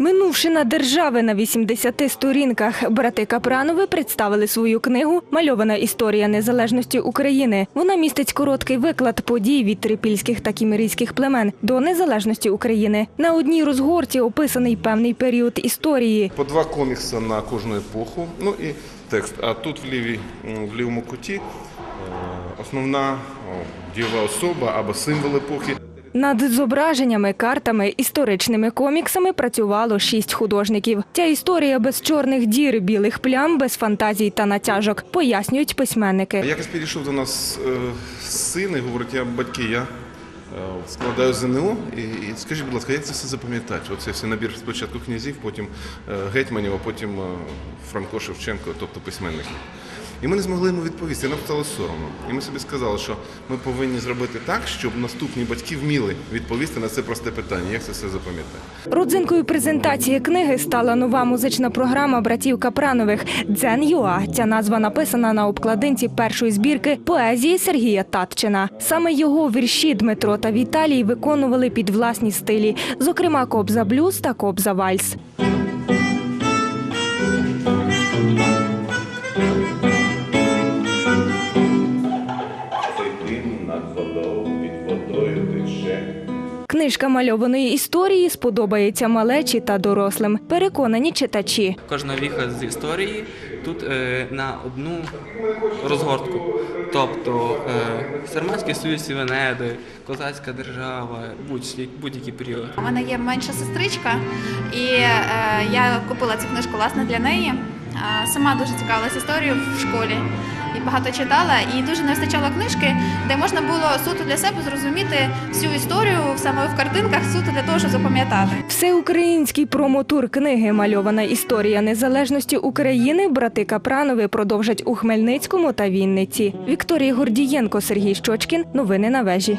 Минувшина держави на 80 сторінках. Брати Капранови представили свою книгу Мальована історія незалежності України. Вона містить короткий виклад подій від трипільських та кімерійських племен до незалежності України. На одній розгорті описаний певний період історії. По два комікси на кожну епоху. Ну і текст. А тут в, лівій, в лівому куті е, основна дієва особа або символ епохи. Над зображеннями, картами, історичними коміксами працювало шість художників. Ця історія без чорних дір, білих плям, без фантазій та натяжок, пояснюють письменники. Якось підійшов до нас е, син і говорить, я батьки, я е, складаю ЗНО. І, і скажіть, будь ласка, як це все запам'ятати? Оце все набір спочатку князів, потім е, гетьманів, а потім Франко Шевченко, тобто письменників. І ми не змогли йому відповісти, нам стало соромно. І ми собі сказали, що ми повинні зробити так, щоб наступні батьки вміли відповісти на це просте питання, як це все запам'ятати. Родзинкою презентації книги стала нова музична програма братів Капранових Дзен Юа. Ця назва написана на обкладинці першої збірки поезії Сергія Татчина. Саме його вірші Дмитро та Віталій виконували під власні стилі, зокрема Кобза Блюз та Кобза Вальс. Книжка мальованої історії сподобається малечі та дорослим. Переконані читачі. Кожна віха з історії тут е, на одну розгортку. Тобто е, Сарматський союз і Венеди, Козацька держава, будь- будь-який період. У мене є менша сестричка, і е, я купила цю книжку власне для неї. Е, Сама дуже цікавилася історією в школі і багато читала. І дуже не вистачало книжки, де можна було суто для себе зрозуміти всю історію саме в картинках, суто для того, щоб запам'ятати. Всеукраїнський промотур книги Мальована історія незалежності України брати Капранови продовжать у Хмельницькому та Вінниці. Вікторія Гордієнко, Сергій Щочкін. Новини на вежі.